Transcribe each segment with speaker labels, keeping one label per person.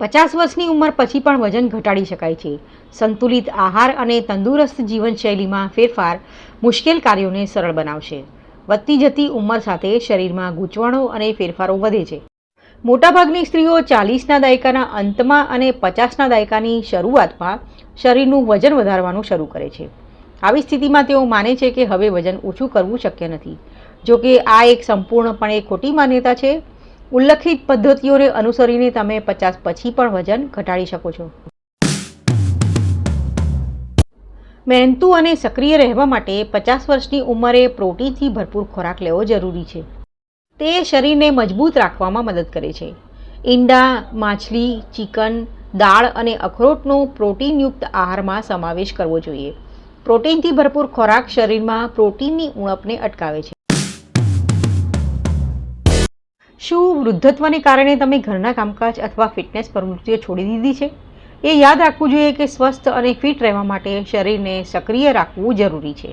Speaker 1: પચાસ વર્ષની ઉંમર પછી પણ વજન ઘટાડી શકાય છે. સંતુલિત આહાર અને તંદુરસ્ત જીવનશૈલીમાં ફેરફાર મુશ્કેલ કાર્યોને સરળ બનાવશે. વધતી જતી ઉંમર સાથે શરીરમાં ગૂંચવણો અને ફેરફારો વધે છે. મોટાભાગની સ્ત્રીઓ ચાલીસના દાયકાના અંતમાં અને પચાસના દાયકાની શરૂઆતમાં શરીરનું વજન વધારવાનું શરૂ કરે છે. આવી સ્થિતિમાં તેઓ માને છે કે હવે વજન ઓછું કરવું શક્ય નથી. જો કે આ એક સંપૂર્ણપણે ખોટી માન્યતા છે ઉલ્લેખિત પદ્ધતિઓને અનુસરીને તમે પચાસ પછી પણ વજન ઘટાડી શકો છો. મહેનતુ અને સક્રિય રહેવા માટે પચાસ વર્ષની ઉંમરે પ્રોટીનથી ભરપૂર ખોરાક લેવો જરૂરી છે. તે શરીરને મજબૂત રાખવામાં મદદ કરે છે. ઈંડા, માછલી, ચિકન, દાળ અને અખરોટનો પ્રોટીનયુક્ત આહારમાં સમાવેશ કરવો જોઈએ. પ્રોટીનથી ભરપૂર ખોરાક શરીરમાં પ્રોટીનની ઉણપને અટકાવે છે. શું વૃદ્ધત્વને કારણે તમે ઘરના કામકાજ અથવા ફિટનેસ પ્રવૃત્તિઓ છોડી દીધી છે? એ યાદ રાખવું જોઈએ કે સ્વસ્થ અને ફિટ રહેવા માટે શરીરને સક્રિય રાખવું જરૂરી છે.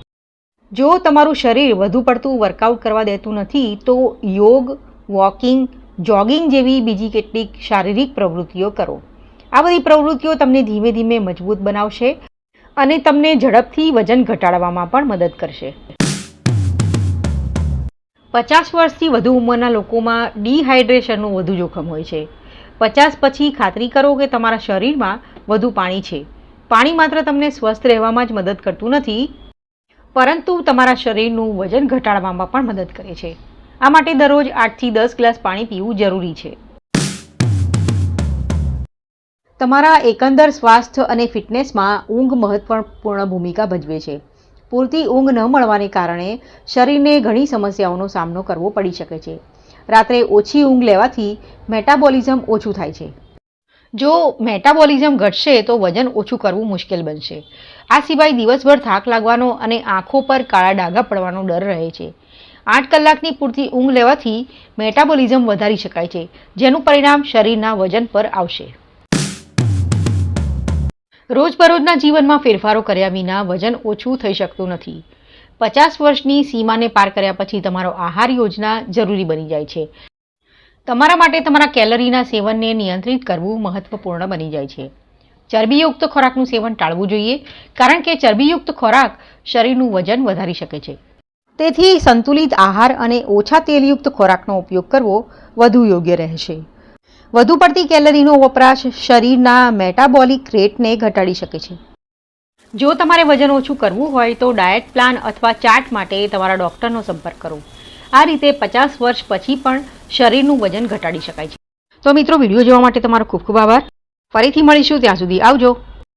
Speaker 1: જો તમારું શરીર વધુ પડતું વર્કઆઉટ કરવા દેતું નથી, તો યોગ વોકિંગ જોગિંગ જેવી બીજી કેટલીક શારીરિક પ્રવૃત્તિઓ કરો. આ બધી પ્રવૃત્તિઓ તમને ધીમે ધીમે મજબૂત બનાવશે અને તમને ઝડપથી વજન ઘટાડવામાં પણ મદદ કરશે. પચાસ વર્ષથી વધુ ઉંમરના લોકોમાં ડિહાઇડ્રેશનનું વધુ જોખમ હોય છે. પચાસ પછી ખાતરી કરો કે તમારા શરીરમાં વધુ પાણી છે. પાણી માત્ર તમને સ્વસ્થ રહેવામાં જ મદદ કરતું નથી, પરંતુ તમારા શરીરનું વજન ઘટાડવામાં પણ મદદ કરે છે. આ માટે દરરોજ આઠથી દસ ગ્લાસ પાણી પીવું જરૂરી છે. તમારા એકંદર સ્વાસ્થ્ય અને ફિટનેસમાં ઊંઘ મહત્વપૂર્ણ ભૂમિકા ભજવે છે. પૂરતી ઊંઘ ન મળવાને કારણે શરીરને ઘણી સમસ્યાઓનો સામનો કરવો પડી શકે છે. રાત્રે ઓછી ઊંઘ લેવાથી મેટાબોલિઝમ ઓછું થાય છે. જો મેટાબોલિઝમ ઘટશે તો વજન ઓછું કરવું મુશ્કેલ બનશે. આ સિવાય દિવસભર થાક લાગવાનો અને આંખો પર કાળા ડાઘા પડવાનો ડર રહે છે. આઠ કલાકની પૂરતી ઊંઘ લેવાથી મેટાબોલિઝમ વધારી શકાય છે, જેનું પરિણામ શરીરના વજન પર આવશે. રોજબરોજના જીવનમાં ફેરફારો કર્યા વિના વજન ઓછું થઈ શકતું નથી. પચાસ વર્ષની સીમાને પાર કર્યા પછી તમારો આહાર યોજના જરૂરી બની જાય છે. તમારા માટે તમારા કેલરીના સેવનને નિયંત્રિત કરવું મહત્વપૂર્ણ બની જાય છે. ચરબીયુક્ત ખોરાકનું સેવન ટાળવું જોઈએ, કારણ કે ચરબીયુક્ત ખોરાક શરીરનું વજન વધારી શકે છે. તેથી સંતુલિત આહાર અને ઓછા તેલયુક્ત ખોરાકનો ઉપયોગ કરવો વધુ યોગ્ય રહેશે. વધુ પડતી કેલરીનો વપરાશ શરીરના મેટાબોલિક રેટને ઘટાડી શકે છે. જો તમારે વજન ઓછું કરવું હોય તો ડાયટ પ્લાન અથવા ચાર્ટ માટે તમારા ડૉક્ટરનો સંપર્ક કરો. આ રીતે પચાસ વર્ષ પછી પણ શરીરનું વજન ઘટાડી શકાય છે. તો મિત્રો, વીડિયો જોવા માટે તમારો ખૂબ ખૂબ આભાર. ફરીથી મળીશું, ત્યાં સુધી આવજો.